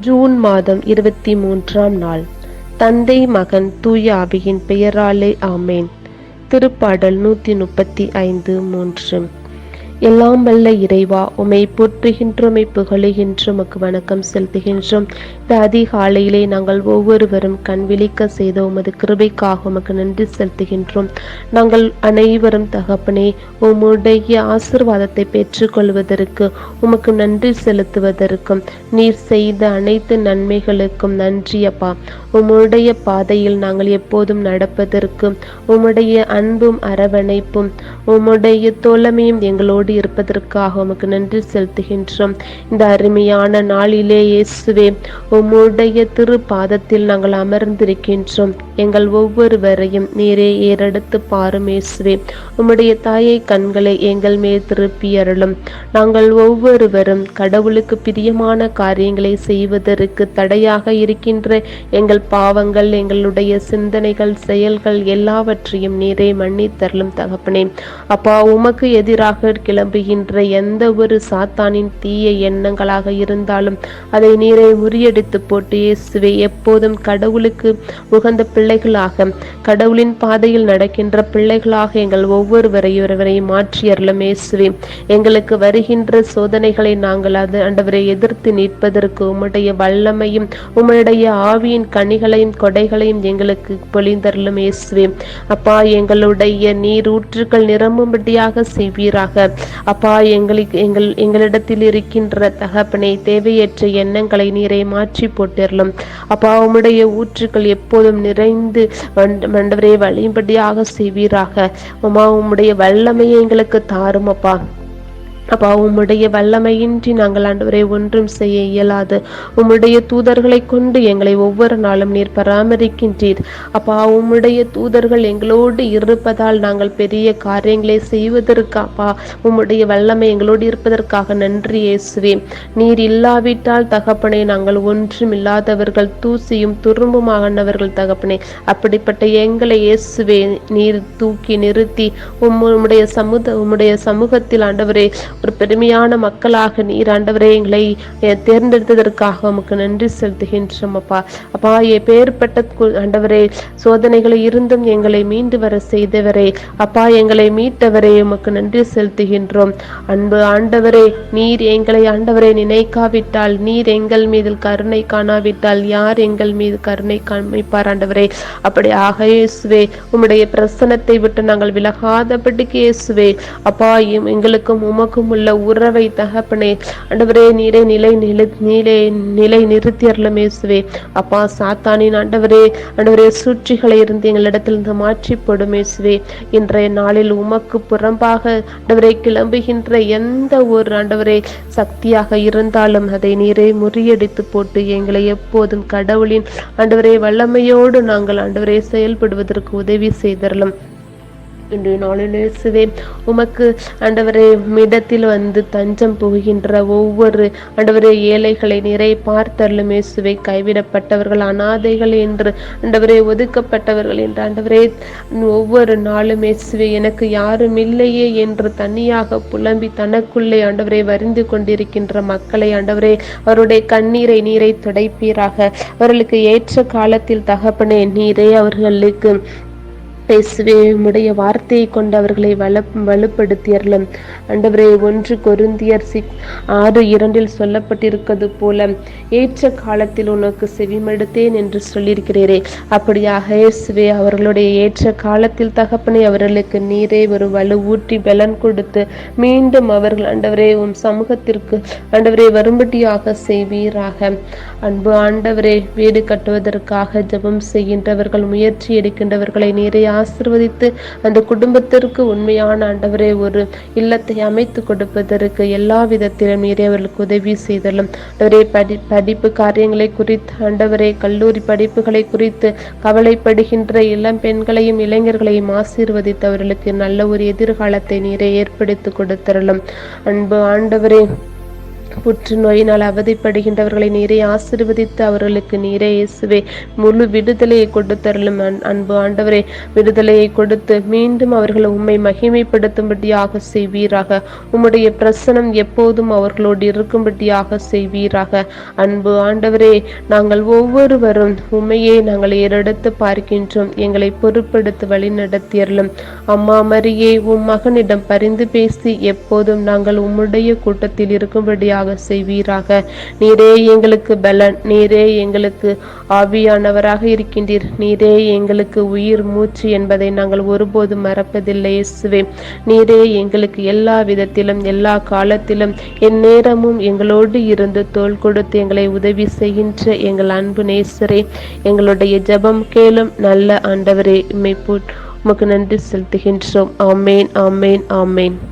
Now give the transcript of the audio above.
June மாதம் இருபத்தி மூன்றாம் நாள். தந்தை மகன் தூய ஆவியின் பெயராலே ஆமேன். திருப்பாடல் நூற்றி முப்பத்தி ஐந்து மூன்று. எல்லாம் வல்ல இறைவா உமை போற்றுகின்றோம் புகழுகின்றோம் உமக்கு வணக்கம் செலுத்துகின்றோம். இந்த அதிகாலையிலே நாங்கள் ஒவ்வொருவரும் கண் விழிக்க செய்த உமது கிருபைக்காக உமக்கு நன்றி செலுத்துகின்றோம். நாங்கள் அனைவரும் தகப்பனே உம்முடைய ஆசிர்வாதத்தை பெற்றுக்கொள்வதற்கு உமக்கு நன்றி செலுத்துவதற்கும் நீர் செய்த அனைத்து நன்மைகளுக்கும் நன்றி அப்பா. உம்முடைய பாதையில் நாங்கள் எப்போதும் நடப்பதற்கு உம்முடைய அன்பும் அரவணைப்பும் உம்முடைய தோழமையும் எங்களோடு இருப்பதற்காக உமக்கு நன்றி செலுத்துகின்றோம். இந்த அருமையான நாளிலே இயேசுவே உம்முடைய திரு பாதத்தில் நாங்கள் அமர்ந்திருக்கின்றோம். எங்கள் ஒவ்வொருவரையும் நீரே ஏறெடுத்து பாரும் இயேசுவே. உம்முடைய தாயை கண்களை எங்கள் மேல் திருப்பி அருளும். நாங்கள் ஒவ்வொருவரும் கடவுளுக்கு பிரியமான காரியங்களை செய்வதற்கு தடையாக இருக்கின்ற எங்கள் பாவங்கள் எங்களுடைய சிந்தனைகள் செயல்கள் எல்லாவற்றையும் நீரே மன்னித்தருளும் தகப்பனே. அப்பா உமக்கு எதிராக கிளம்புகின்ற எந்த ஒரு சாத்தானின் தீய எண்ணங்களாக இருந்தாலும் அதை நீரை முறியடித்து போட்டு இயேசுவே எப்போதும் கடவுளுக்கு உகந்த பிள்ளைகளாக கடவுளின் பாதையில் நடக்கின்ற பிள்ளைகளாக எங்கள் ஒவ்வொருவரையும் ஒருவரையும் மாற்றி இயேசுவே. எங்களுக்கு வருகின்ற சோதனைகளை நாங்கள் அது ஆண்டவரை எதிர்த்து நிற்பதற்கு உம்முடைய வல்லமையும் உம்முடைய ஆவியின் கனிகளையும் கொடைகளையும் எங்களுக்கு பொழிந்தருளும் இயேசுவே. அப்பா எங்களுடைய நீரூற்றுகள் நிரம்பும்படியாக செய்வீராக. அப்பா எங்களுக்கு எங்கள் எங்களிடத்தில் இருக்கின்ற தகப்பனை தேவையற்ற எண்ணங்களை நீரை மாற்றி போட்டிரலும். அப்பா உம்முடைய ஊற்றுக்கள் எப்போதும் நிறைந்து மண்டவரை வழிபடியாக செய்வீராக. உமா உம்முடைய வல்லமையை எங்களுக்கு தாரும் அப்பா. அப்பா உம்முடைய வல்லமையின்றி நாங்கள் ஆண்டவரை ஒன்றும் செய்ய இயலாது. உம்முடைய தூதர்களை கொண்டு எங்களை ஒவ்வொரு நாளும் நீர் பராமரிக்கின்றீர். அப்பா உம்முடைய தூதர்கள் எங்களோடு இருப்பதால் நாங்கள் பெரிய காரியங்களை செய்வதற்கு அப்பா உம்முடைய வல்லமை எங்களோடு இருப்பதற்காக நன்றி இயேசுவே. நீர் இல்லாவிட்டால் தகப்பனை நாங்கள் ஒன்றும் இல்லாதவர்கள் தூசியும் துரும்புமாகனவர்கள் தகப்பனே. அப்படிப்பட்ட எங்களை இயேசுவே நீர் தூக்கி நிறுத்தி உம்முடைய சமுத உம்முடைய சமூகத்தில் ஆண்டவரே ஒரு பெருமையான மக்களாக நீர் ஆண்டவரே எங்களை தேர்ந்தெடுத்ததற்காக உமக்கு நன்றி செலுத்துகின்றோம் அப்பா. அப்பா பேர்பட்ட ஆண்டவரே சோதனைகளை இருந்தும் எங்களை மீண்டு வர செய்தவரே. அப்பா எங்களை மீட்டவரே உமக்கு நன்றி செலுத்துகின்றோம். அன்பு ஆண்டவரே நீர் எங்களை ஆண்டவரை நினைக்காவிட்டால் நீர் எங்கள் மீது கருணை காணாவிட்டால் யார் எங்கள் மீது கருணை காமிப்பார் ஆண்டவரே? அப்படி ஆக இயேசுவே உம்முடைய பிரசனத்தை விட்டு நாங்கள் விலகாதபடிக்கு இயேசுவே. அப்பா எங்களுக்கும் உமக்கும் உள்ள உறவை தகப்பனே. ஆண்டவரே நீரை நிலை நிலை நீலை நிலை நிறுத்தியர்லம் இயேசுவே. அப்பா சாத்தானின் ஆண்டவரே ஆண்டவரே சூழ்ச்சிகளை இருந்து எங்களிடத்திலிருந்து மாற்றி போடும் இயேசுவே. இன்றைய நாளில் உமக்கு புறம்பாக ஆண்டவரை கிளம்புகின்ற எந்த ஒரு ஆண்டவரை சக்தியாக இருந்தாலும் அதை நீரை முறியடித்து போட்டு எங்களை எப்போதும் கடவுளின் ஆண்டவரை வல்லமையோடு நாங்கள் ஆண்டவரை செயல்படுவதற்கு உதவி செய்தரலும். இன்றைய நாளில் இயேசுவே உமக்கு ஆண்டவரே மிடத்தில் வந்து தஞ்சம் புகுகின்ற ஒவ்வொரு ஆண்டவரே ஏழைகளை நிறை பார்த்தருளும் இயேசுவை கைவிடப்பட்டவர்கள் அனாதைகள் என்று ஆண்டவரே ஒதுக்கப்பட்டவர்கள் என்று ஆண்டவரே ஒவ்வொரு நாளும் இயேசுவே எனக்கு யாரும் இல்லையே என்று தனியாக புலம்பி தனக்குள்ளே ஆண்டவரை வரிந்து கொண்டிருக்கின்ற மக்களை ஆண்டவரே அவருடைய கண்ணீரை நீரை துடைப்பீராக. அவர்களுக்கு ஏற்ற காலத்தில் தகப்பனே நீரே அவர்களுக்கு. பேசுவே உம்முடைய வார்த்தையை கொண்டு அவர்களை வல வலுப்படுத்தியர்களும் அண்டவரே ஒன்று கொருந்தியர் சிக் ஆறு இரண்டில் சொல்லப்பட்டிருக்கிறது போல ஏற்ற காலத்தில் உனக்கு செவிமடுத்தேன் என்று சொல்லியிருக்கிறீரே. அப்படியாக இயேசுவே அவர்களுடைய ஏற்ற காலத்தில் தகப்பனை அவர்களுக்கு நீரே ஒரு வலு பலன் கொடுத்து மீண்டும் அவர்கள் ஆண்டவரே உன் சமூகத்திற்கு ஆண்டவரே வரும்படியாக செய்வீராக. அன்பு ஆண்டவரே வீடு கட்டுவதற்காக ஜெபம் செய்கின்றவர்கள் முயற்சி எடுக்கின்றவர்களை நீரே ஆசிர்வதித்து அந்த குடும்பத்திற்கு உண்மையான ஆண்டவரே ஒரு இல்லத்தை அமைத்து கொடுப்பதற்கு எல்லா விதத்திலும் நீரே அவர்களுக்கு உதவி செய்தலும். அவரே படி படிப்பு காரியங்களை குறித்து ஆண்டவரே கல்லூரி படிப்புகளை குறித்து கவலைப்படுகின்ற இளம் பெண்களையும் இளைஞர்களையும் ஆசீர்வதித்து அவர்களுக்கு நல்ல ஒரு எதிர்காலத்தை நீரை ஏற்படுத்தி கொடுத்தரலும். அன்பு ஆண்டவரே புற்றுநோயினால் அவதிப்படுகின்றவர்களை நீரே ஆசிர்வதித்து அவர்களுக்கு நீரே இயேசுவே. முழு விடுதலையை கொடுத்தருளும் அன்- அன்பு ஆண்டவரே விடுதலையை கொடுத்து மீண்டும் அவர்கள் உம்மை மகிமைப்படுத்தும்படியாக செய்வீராக. உம்முடைய பிரசனம் எப்போதும் அவர்களோடு இருக்கும்படியாக செய்வீராக. அன்பு ஆண்டவரே நாங்கள் ஒவ்வொருவரும் உண்மையை நாங்கள் ஏறெடுத்து பார்க்கின்றோம். எங்களை பொறுப்படுத்தி வழி நடத்தியறலும் அம்மா மரியே உம் மகனிடம் பரிந்து பேசி எப்போதும் நாங்கள் உம்முடைய கூட்டத்தில் இருக்கும்படியாக செய்வீராக. நீரே எங்களுக்கு பலன் நீரே எங்களுக்கு ஆவியானவராக இருக்கின்றீர். நீரே எங்களுக்கு உயிர் மூச்சு என்பதை நாங்கள் ஒருபோதும் மறப்பதில்லை இயேசுவே. நீரே எங்களுக்கு எல்லா விதத்திலும் எல்லா காலத்திலும் எந்நேரமும் எங்களோடு இருந்து தோள் கொடுத்து எங்களை உதவி செய்கின்ற எங்கள் அன்பு நேசரே. எங்களுடைய ஜெபம் கேளும் நல்ல ஆண்டவரே உம்மை போட் உமக்கு நன்றி செலுத்துகின்றோம். ஆமேன் ஆமேன் ஆமேன்.